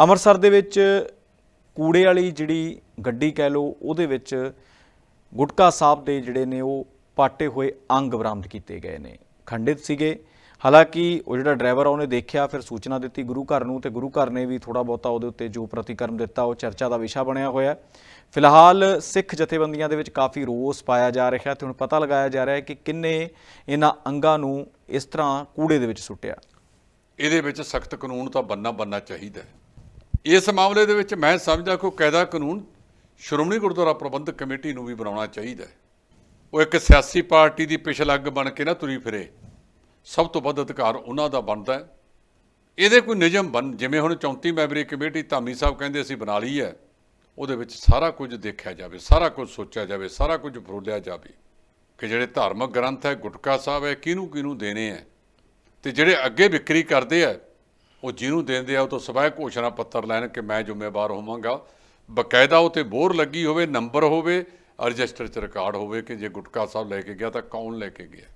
ਅੰਮ੍ਰਿਤਸਰ ਦੇ ਵਿੱਚ ਕੂੜੇ ਵਾਲੀ ਜਿਹੜੀ ਗੱਡੀ ਕਹਿ ਲਓ, ਉਹਦੇ ਵਿੱਚ ਗੁਟਕਾ ਸਾਹਿਬ ਦੇ ਜਿਹੜੇ ਨੇ ਉਹ ਪਾਟੇ ਹੋਏ ਅੰਗ ਬਰਾਮਦ ਕੀਤੇ ਗਏ ਨੇ। ਖੰਡਿਤ ਸੀਗੇ। ਹਾਲਾਂਕਿ ਉਹ ਜਿਹੜਾ ਡਰਾਈਵਰ ਆ, ਉਹਨੇ ਦੇਖਿਆ, ਫਿਰ ਸੂਚਨਾ ਦਿੱਤੀ ਗੁਰੂ ਘਰ ਨੂੰ ਤੇ ਗੁਰੂ ਘਰ ਨੇ ਵੀ ਥੋੜਾ ਬਹੁਤਾ ਉਹਦੇ ਉੱਤੇ ਜੋ ਪ੍ਰਤੀਕਰਮ ਦਿੱਤਾ, ਉਹ ਚਰਚਾ ਦਾ ਵਿਸ਼ਾ ਬਣਿਆ ਹੋਇਆ। ਫਿਲਹਾਲ ਸਿੱਖ ਜਥੇਬੰਦੀਆਂ ਦੇ ਵਿੱਚ ਕਾਫੀ ਰੋਸ ਪਾਇਆ ਜਾ ਰਿਹਾ ਤੇ ਹੁਣ ਪਤਾ ਲਗਾਇਆ ਜਾ ਰਿਹਾ ਹੈ ਕਿ ਕਿੰਨੇ ਇਹਨਾਂ ਅੰਗਾਂ ਨੂੰ ਇਸ ਤਰ੍ਹਾਂ ਕੂੜੇ ਦੇ ਵਿੱਚ ਸੁੱਟਿਆ। ਇਹਦੇ ਵਿੱਚ ਸਖਤ ਕਾਨੂੰਨ ਤਾਂ ਬੰਨਾ ਬੰਨਾ ਚਾਹੀਦਾ ਹੈ। ਇਸ ਮਾਮਲੇ ਦੇ ਵਿੱਚ ਮੈਂ ਸਮਝਦਾ ਕੋਈ ਕਾਇਦਾ ਕਾਨੂੰਨ ਸ਼੍ਰੋਮਣੀ ਗੁਰਦੁਆਰਾ ਪ੍ਰਬੰਧਕ ਕਮੇਟੀ ਨੂੰ ਵੀ ਬਣਾਉਣਾ ਚਾਹੀਦਾ ਹੈ। ਉਹ ਇੱਕ ਸਿਆਸੀ ਪਾਰਟੀ ਦੀ ਪਿਛਲੱਗ ਬਣ ਕੇ ਨਾ ਤੁਰੀ ਫਿਰੇ। ਸਭ ਤੋਂ ਵੱਧ ਅਧਿਕਾਰ ਉਹਨਾਂ ਦਾ ਬਣਦਾ ਹੈ। ਇਹਦੇ ਕੋਈ ਨਿਯਮ ਬਣ, ਜਿਵੇਂ ਹੁਣ 34 ਮੈਂਬਰੀ ਕਮੇਟੀ ਧਾਮੀ ਸਾਹਿਬ ਕਹਿੰਦੇ ਅਸੀਂ ਬਣਾ ਲਈ ਹੈ, ਉਹਦੇ ਵਿੱਚ ਸਾਰਾ ਕੁਝ ਦੇਖਿਆ ਜਾਵੇ, ਸਾਰਾ ਕੁਝ ਸੋਚਿਆ ਜਾਵੇ, ਸਾਰਾ ਕੁਝ ਫਰੋਲਿਆ ਜਾਵੇ ਕਿ ਜਿਹੜੇ ਧਾਰਮਿਕ ਗ੍ਰੰਥ ਹੈ, ਗੁਟਕਾ ਸਾਹਿਬ ਹੈ ਕਿਹਨੂੰ ਕਿਹਨੂੰ ਦੇਣੇ ਹੈ ਤੇ ਜਿਹੜੇ ਅੱਗੇ ਵਿਕਰੀ ਕਰਦੇ ਆ ਉਹ ਜਿਹਨੂੰ ਦਿੰਦੇ ਆ, ਉਹ ਤੋਂ ਸਵੈ ਘੋਸ਼ਣਾ ਪੱਤਰ ਲੈਣ ਕਿ ਮੈਂ ਜ਼ਿੰਮੇਵਾਰ ਹੋਵਾਂਗਾ। ਬਕਾਇਦਾ ਉਹ ਤੇ ਬੋਰ ਲੱਗੀ ਹੋਵੇ, ਨੰਬਰ ਹੋਵੇ, ਰਜਿਸਟਰ 'ਚ ਰਿਕਾਰਡ ਹੋਵੇ ਕਿ ਜੇ ਗੁਟਕਾ ਸਾਹਿਬ ਲੈ ਕੇ ਗਿਆ ਤਾਂ ਕੌਣ ਲੈ ਕੇ ਗਿਆ?